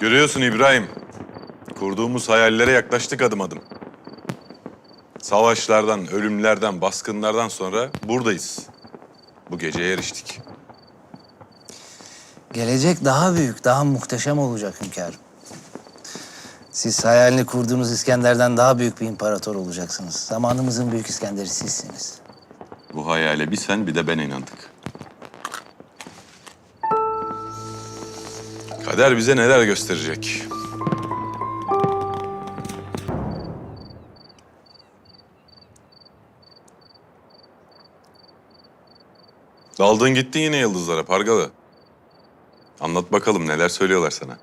Görüyorsun İbrahim. Kurduğumuz hayallere yaklaştık adım adım. Savaşlardan, ölümlerden, baskınlardan sonra buradayız. Bu geceye eriştik. Gelecek daha büyük, daha muhteşem olacak hünkârım. Siz hayalini kurduğunuz İskender'den daha büyük bir imparator olacaksınız. Zamanımızın büyük İskender'i sizsiniz. Bu hayale bir sen bir de ben inandık. Kader bize neler gösterecek? Daldın gittin yine yıldızlara Pargalı. Anlat bakalım neler söylüyorlar sana.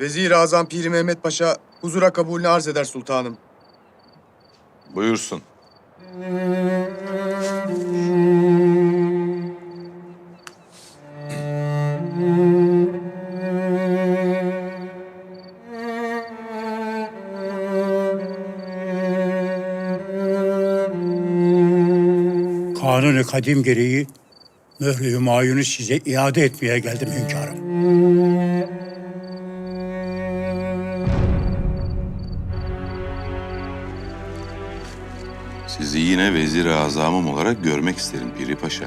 Vezir-i Azam Piri Mehmet Paşa huzura kabulünü arz eder sultanım. Buyursun. Kanuni kadim gereği mührü hümayunu size iade etmeye geldim hünkârım. Sizi yine vezir-i azamım olarak görmek isterim Piri Paşa.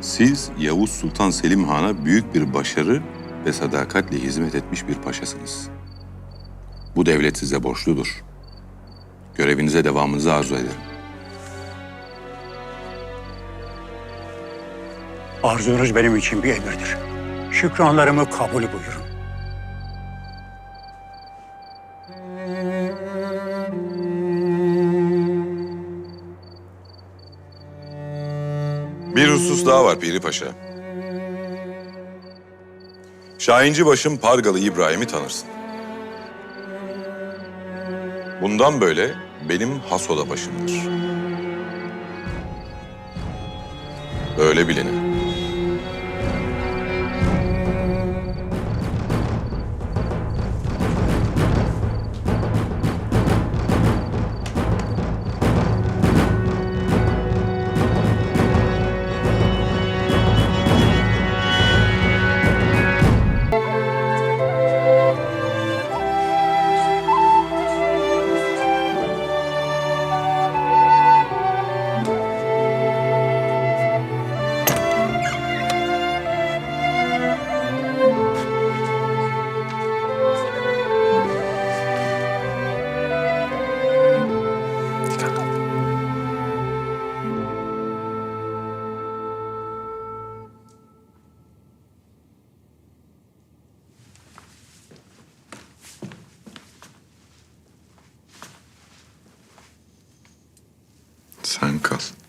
Siz Yavuz Sultan Selim Han'a büyük bir başarı ve sadakatle hizmet etmiş bir paşasınız. Bu devlet size borçludur. Görevinize devamınızı arzu ederim. Arzunuz benim için bir emirdir. Şükranlarımı kabul buyurun. Bir husus daha var Piri Paşa. Şahinci başım Pargalı İbrahim'i tanırsın. Bundan böyle benim Hasoda başımdır. Öyle bilinir. Sen kal.